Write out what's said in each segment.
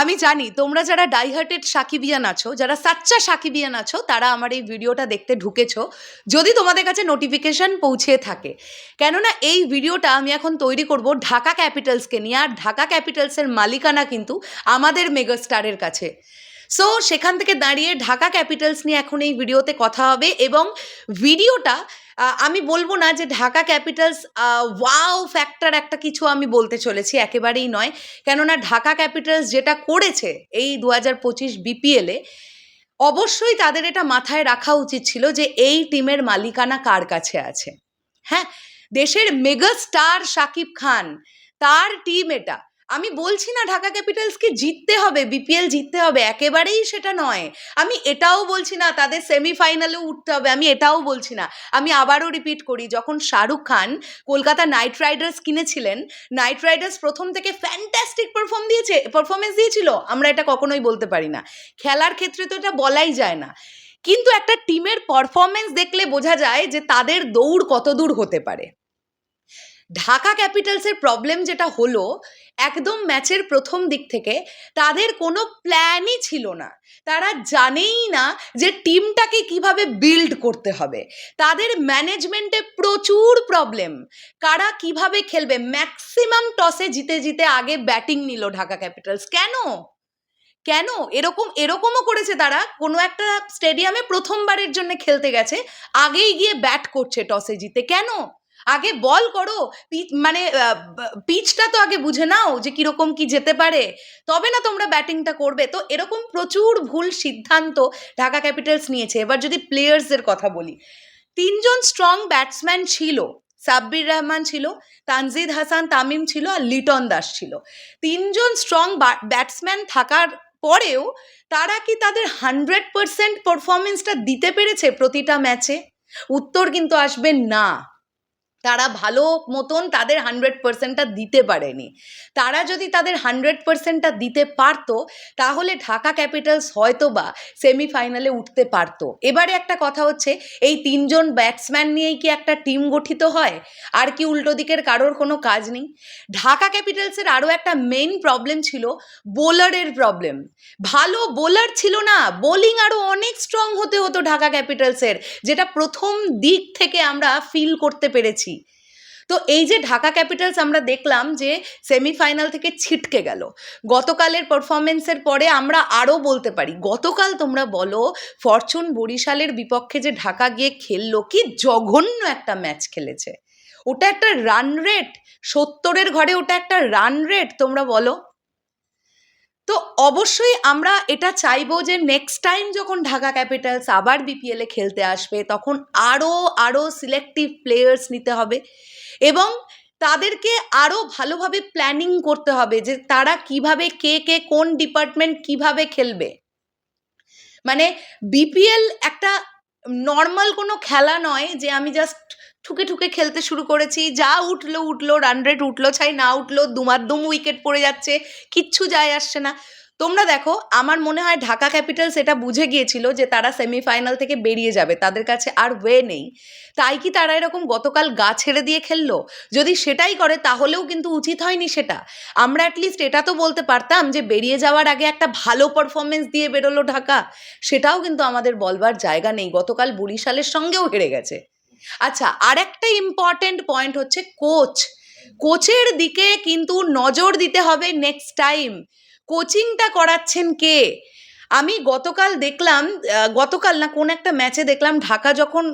আমি জানি, তোমরা যারা ডাইহার্টেড সাকিবিয়ান আছো, যারা সাচ্চা সাকিবিয়ান আছো, তারা আমার এই ভিডিওটা দেখতে ঢুকেছ যদি তোমাদের কাছে নোটিফিকেশান পৌঁছে থাকে। কেননা এই ভিডিওটা আমি এখন তৈরি করব ঢাকা ক্যাপিটালসকে নিয়ে, আর ঢাকা ক্যাপিটালসের মালিকানা কিন্তু আমাদের মেগাস্টারের কাছে। সো সেখান থেকে দাঁড়িয়ে ঢাকা ক্যাপিটালস নিয়ে এখন এই ভিডিওতে কথা হবে এবং ভিডিওটা আমি বলব না যে ঢাকা ক্যাপিটালস ওয়াও ফ্যাক্টর একটা কিছু আমি বলতে চলেছি, একেবারেই নয়। কেননা ঢাকা ক্যাপিটালস যেটা করেছে এই দু হাজার পঁচিশ বিপিএলে অবশ্যই তাদের এটা মাথায় রাখা উচিত ছিল যে এই টিমের মালিকানা কার কাছে আছে। হ্যাঁ? দেশের মেগা স্টার শাকিব খান, তার টিম এটা। আমি বলছি না ঢাকা ক্যাপিটালসকে জিততে হবে বিপিএল জিততে হবে, একেবারেই সেটা নয়। আমি এটাও বলছি না, তাদের সেমিফাইনালেও উঠতে হবে, আমি এটাও বলছি না। আমি আবারও রিপিট করি, যখন শাহরুখ খান কলকাতা নাইট রাইডার্স কিনেছিলেন, নাইট রাইডার্স প্রথম থেকে ফ্যান্টাস্টিক পারফর্ম দিয়েছে পারফরমেন্স দিয়েছিল, আমরা এটা কখনোই বলতে পারি না। খেলার ক্ষেত্রে তো এটা বলাই যায় না। কিন্তু একটা টিমের পারফরমেন্স দেখলে বোঝা যায় যে তাদের দৌড় কত দূর হতে পারে। ঢাকা ক্যাপিটালসের প্রবলেম যেটা হলো, একদম ম্যাচের প্রথম দিক থেকে তাদের কোনো প্ল্যানই ছিল না। তারা জানেই না যে টিমটাকে কীভাবে বিল্ড করতে হবে। তাদের ম্যানেজমেন্টে প্রচুর প্রবলেম কারা কীভাবে খেলবে? ম্যাক্সিমাম টসে জিতে জিতে আগে ব্যাটিং নিল ঢাকা ক্যাপিটালস। কেন? কেন? এরকম, এরকমও করেছে তারা। কোনো একটা স্টেডিয়ামে প্রথমবারের জন্য খেলতে গেছে, আগেই গিয়ে ব্যাট করছে টসে জিতে। কেন? আগে বল করো মানে পিচটা তো আগে বুঝে নাও যে কীরকম কি যেতে পারে। তবে না তোমরা ব্যাটিংটা করবে। তো এরকম প্রচুর ভুল সিদ্ধান্ত ঢাকা ক্যাপিটালস নিয়েছে। এবার যদি প্লেয়ার্সদের কথা বলি, তিনজন স্ট্রং ব্যাটসম্যান ছিল। সাব্বির রহমান ছিল, তানজিদ হাসান তামিম ছিল আর লিটন দাস ছিল। তিনজন স্ট্রং ব্যাটসম্যান থাকার পরেও তারা কি তাদের হান্ড্রেড পারসেন্ট পারফরমেন্সটা দিতে পেরেছে প্রতিটা ম্যাচে উত্তর কিন্তু আসবে না। তারা ভালো মতন তাদের হান্ড্রেড পার্সেন্টটা দিতে পারেনি। তারা যদি তাদের হান্ড্রেড পার্সেন্টটা দিতে পারতো, তাহলে ঢাকা ক্যাপিটালস হয়তো বা সেমিফাইনালে উঠতে পারতো। এবারে একটা কথা হচ্ছে, এই তিনজন ব্যাটসম্যান নিয়েই কি একটা টিম গঠিত হয়? আর কি উল্টো দিকের কারোর কোনো কাজ নেই? ঢাকা ক্যাপিটালসের আরও একটা মেইন প্রবলেম ছিল বোলারের প্রবলেম ভালো বোলার ছিল না বোলিং আরও অনেক স্ট্রং হতে হতো ঢাকা ক্যাপিটালসের, যেটা প্রথম দিক থেকে আমরা ফিল করতে পেরেছি। তো এই যে ঢাকা ক্যাপিটালস আমরা দেখলাম যে সেমিফাইনাল থেকে ছিটকে গেল। গতকালের পারফরমেন্সের পরে আমরা আরও বলতে পারি, গতকাল তোমরা বলো ফরচুন বরিশালের বিপক্ষে যে ঢাকা গিয়ে খেললো, কি জঘন্য একটা ম্যাচ খেলেছে। ওটা একটা রান রেট সত্তরের ঘরে ওটা একটা রান রেট তোমরা বলো। তো অবশ্যই আমরা এটা চাইব যে নেক্সট টাইম যখন ঢাকা ক্যাপিটালস আবার বিপিএলে খেলতে আসবে, তখন আরও আরও সিলেক্টিভ প্লেয়ার্স নিতে হবে এবং তাদেরকে আরও ভালোভাবে প্ল্যানিং করতে হবে যে তারা কীভাবে কে কে, কোন ডিপার্টমেন্ট কীভাবে খেলবে। মানে বিপিএল একটা নর্মাল কোনো খেলা নয় যে আমি জাস্ট ঠুকে ঠুকে খেলতে শুরু করেছি। যা উঠল উঠল রান রেট উঠল, ছাই না উঠল দুমাদ্দম উইকেট পড়ে যাচ্ছে, কিচ্ছু যায় আসছে না। তোমরা দেখো, আমার মনে হয় ঢাকা ক্যাপিটালস এটা বুঝে গিয়েছিল যে তারা সেমিফাইনাল থেকে বেরিয়ে যাবে, তাদের কাছে আর ওয়ে নেই। তাই কি তারা এরকম গতকাল গা ছেড়ে দিয়ে খেললো? যদি সেটাই করে, তাহলেও কিন্তু উচিত হয়নি সেটা। আমরা অ্যাটলিস্ট এটা তো বলতে পারতাম যে বেরিয়ে যাওয়ার আগে একটা ভালো পারফরমেন্স দিয়ে বেরোলো ঢাকা। সেটাও কিন্তু আমাদের বলবার জায়গা নেই। গতকাল বরিশালের সঙ্গেও হেরে গেছে। আচ্ছা আর একটা ইম্পর্টেন্ট পয়েন্ট হচ্ছে কোচ কোচের দিকে কিন্তু নজর দিতে হবে নেক্সট টাইম কোচিংটা করাচ্ছেন কে? আমি গতকাল দেখলাম গতকাল না, কোন একটা ম্যাচে দেখলাম, ঢাকা যখন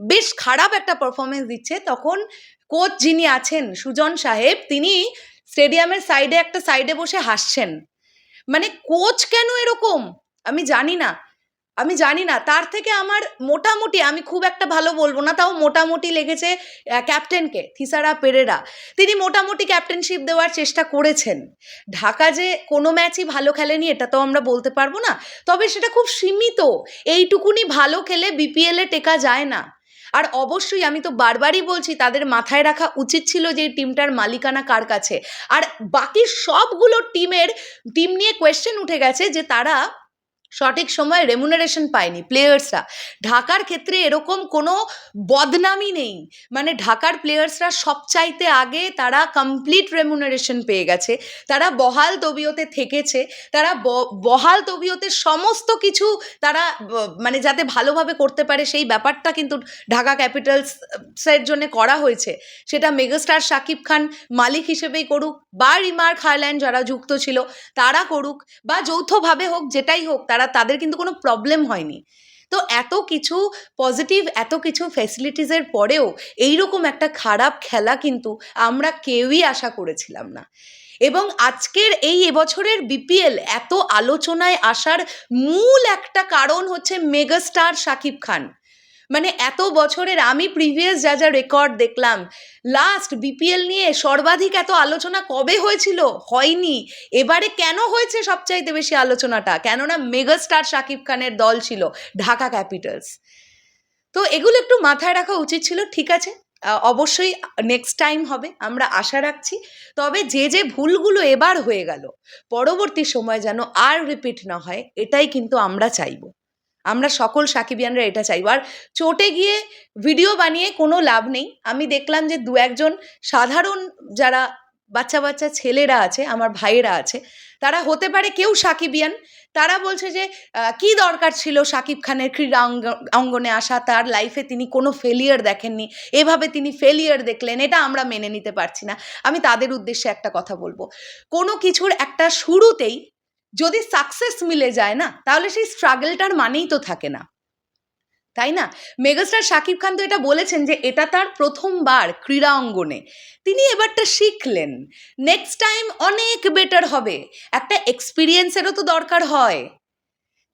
বেশ খারাপ একটা পারফরমেন্স দিচ্ছে, তখন কোচ যিনি আছেন, সুজন সাহেব, তিনি স্টেডিয়ামের সাইডে একটা সাইডে বসে হাসছেন। মানে কোচ কেন এরকম? আমি জানি না। আমি জানি না, তার থেকে আমার মোটামুটি, আমি খুব একটা ভালো বলব না, তাও মোটামুটি লেগেছে ক্যাপ্টেনকে, থিসারা পেরেরা। তিনি মোটামুটি ক্যাপ্টেনশিপ দেওয়ার চেষ্টা করেছেন। ঢাকা যে কোনো ম্যাচই ভালো খেলেনি, এটা তো আমরা বলতে পারব না। তবে সেটা খুব সীমিত, এইটুকুনি ভালো খেলে বিপিএলে টেকা যায় না। আর অবশ্যই আমি তো বারবারই বলছি, তাদের মাথায় রাখা উচিত ছিল যে টিমটার মালিকানা কার কাছে। আর বাকি সবগুলো টিমের, টিম নিয়ে কোয়েশ্চেন উঠে গেছে যে তারা সঠিক সময় রেমুনারেশন পায়নি প্লেয়ার্সরা ঢাকার ক্ষেত্রে এরকম কোনো বদনামই নেই। মানে ঢাকার প্লেয়ার্সরা সবচাইতে আগে তারা কমপ্লিট রেমুনারেশন পেয়ে গেছে। তারা বহাল তবিয়তে থেকেছে। তারা বহাল তবিয়তে সমস্ত কিছু তারা মানে যাতে ভালোভাবে করতে পারে সেই ব্যাপারটা কিন্তু ঢাকা ক্যাপিটালসের জন্য করা হয়েছে। সেটা মেগাস্টার শাকিব খান মালিক হিসেবেই করুক বা রিমার খায়ল্যান্ড যারা যুক্ত ছিল, তারা করুক বা যৌথভাবে হোক, যেটাই হোক, তারা তাদের কিন্তু কোনো প্রবলেম হয়নি। তো এত কিছু পজিটিভ এত কিছু ফ্যাসিলিটিসের পরেও এইরকম একটা খারাপ খেলা কিন্তু আমরা কেউই আশা করেছিলাম না। এবং আজকের এই এবছরের বিপিএল এত আলোচনায় আসার মূল একটা কারণ হচ্ছে মেগাস্টার শাকিব খান। মানে এত বছরের আমি প্রিভিয়াস যা যা রেকর্ড দেখলাম লাস্ট বিপিএল নিয়ে সর্বাধিক এত আলোচনা কবে হয়েছিল? হয়নি। এবারে কেন হয়েছে সবচাইতে বেশি আলোচনাটা? কেননা মেগাস্টার শাকিব খানের দল ছিল, ঢাকা ক্যাপিটালস তো এগুলো একটু মাথায় রাখা উচিত ছিল, ঠিক আছে? অবশ্যই নেক্সট টাইম হবে, আমরা আশা রাখছি। তবে যে যে ভুলগুলো এবার হয়ে গেল, পরবর্তী সময় যেন আর রিপিট না হয়, এটাই কিন্তু আমরা চাইব। আমরা সকল সাকিবিয়ানরা এটা চাইব। আর চোটে গিয়ে ভিডিও বানিয়ে কোনো লাভ নেই। আমি দেখলাম যে দু একজন সাধারণ যারা বাচ্চা বাচ্চা ছেলেরা আছে, আমার ভাইয়েরা আছে, তারা হতে পারে কেউ সাকিবিয়ান, তারা বলছে যে কি দরকার ছিল সাকিব খানের ক্রীড়া অঙ্গ- অঙ্গনে আসা, তার লাইফে তিনি কোনো ফেলিয়ার দেখেননি, এভাবে তিনি ফেলিয়ার দেখলেন, এটা আমরা মেনে নিতে পারছি না। আমি তাদের উদ্দেশ্যে একটা কথা বলব। কোনো কিছুর একটা শুরুতেই যদি সাকসেস মিলে যায় না, তাহলে সেই স্ট্রাগলটার মানেই তো থাকে না। তাই না? মেগাস্টার শাকিব খান তো এটা বলেছেন যে এটা তার প্রথমবার ক্রীড়া অঙ্গনে। তিনি এবারটা শিখলেন নেক্সট টাইম অনেক বেটার হবে। একটা এক্সপিরিয়েন্সেরও তো দরকার হয়।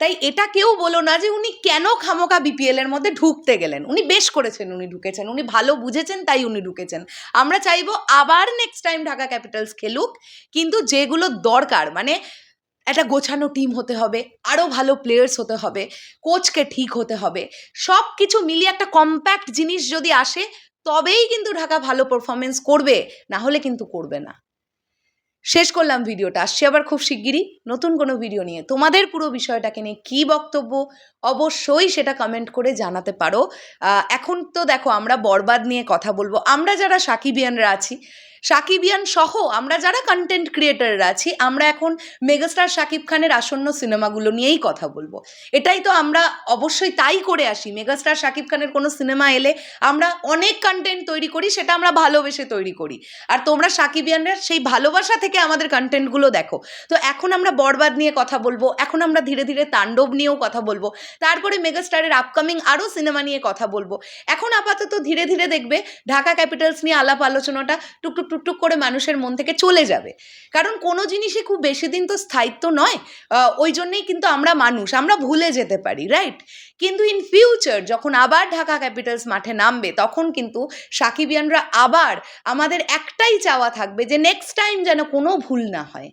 তাই এটা কেউ বলো না যে উনি কেন খামোকা বিপিএল এর মধ্যে ঢুকতে গেলেন। উনি বেশ করেছেন উনি ঢুকেছেন, উনি ভালো বুঝেছেন তাই উনি ঢুকেছেন। আমরা চাইব আবার নেক্সট টাইম ঢাকা ক্যাপিটালস খেলুক, কিন্তু যেগুলো দরকার মানে একটা গোছানো টিম হতে হবে আরও ভালো প্লেয়ার্স হতে হবে কোচকে ঠিক হতে হবে। সব কিছু মিলিয়ে একটা কম্প্যাক্ট জিনিস যদি আসে, তবেই কিন্তু ঢাকা ভালো পারফরমেন্স করবে, না হলে কিন্তু করবে না। শেষ করলাম ভিডিওটা, আসছি আবার খুব শিগগিরই নতুন কোনো ভিডিও নিয়ে। তোমাদের পুরো বিষয়টাকে নিয়ে কী বক্তব্য, অবশ্যই সেটা কমেন্ট করে জানাতে পারো। এখন তো দেখো আমরা বরবাদ নিয়ে কথা বলব। আমরা যারা সাকিবিয়ানরা আছি সাকিবিয়ান সহ আমরা যারা কন্টেন্ট ক্রিয়েটাররা আছি, আমরা এখন মেগাস্টার শাকিব খানের আসন্ন সিনেমাগুলো নিয়েই কথা বলব। এটাই তো আমরা অবশ্যই তাই করে আসি মেগাস্টার শাকিব খানের কোনো সিনেমা এলে আমরা অনেক কন্টেন্ট তৈরি করি, সেটা আমরা ভালোবেসে তৈরি করি। আর তোমরা সাকিবিয়ানরা সেই ভালোবাসা থেকে আমাদের কন্টেন্টগুলো দেখো। তো এখন আমরা বরবাদ নিয়ে কথা বলব, এখন আমরা ধীরে ধীরে তাণ্ডব নিয়েও কথা বলব, তারপরে মেগাস্টারের আপকামিং আরও সিনেমা নিয়ে কথা বলব। এখন আপাতত ধীরে ধীরে দেখবে ঢাকা ক্যাপিটালস নিয়ে আলাপ আলোচনাটা, টুকটুক টুকটুক করে মানুষের মন থেকে চলে যাবে। কারণ কোনো জিনিসই খুব বেশি দিন তো স্থায়িত্ব নয় ওই জন্যেই কিন্তু আমরা মানুষ, আমরা ভুলে যেতে পারি রাইট কিন্তু ইন ফিউচার যখন আবার ঢাকা ক্যাপিটালস মাঠে নামবে, তখন কিন্তু সাকিবিয়ানরা আবার আমাদের একটাই চাওয়া থাকবে যে নেক্সট টাইম যেন কোনো ভুল না হয়।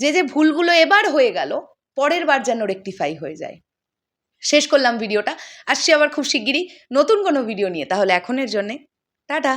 যে যে ভুলগুলো এবার হয়ে গেল, পরের বার যেন রেকটিফাই হয়ে যায়। শেষ করলাম ভিডিওটা, আসছি আবার খুব শিগগিরই নতুন কোনো ভিডিও নিয়ে, তাহলে এখনের জন্যে, টাটা!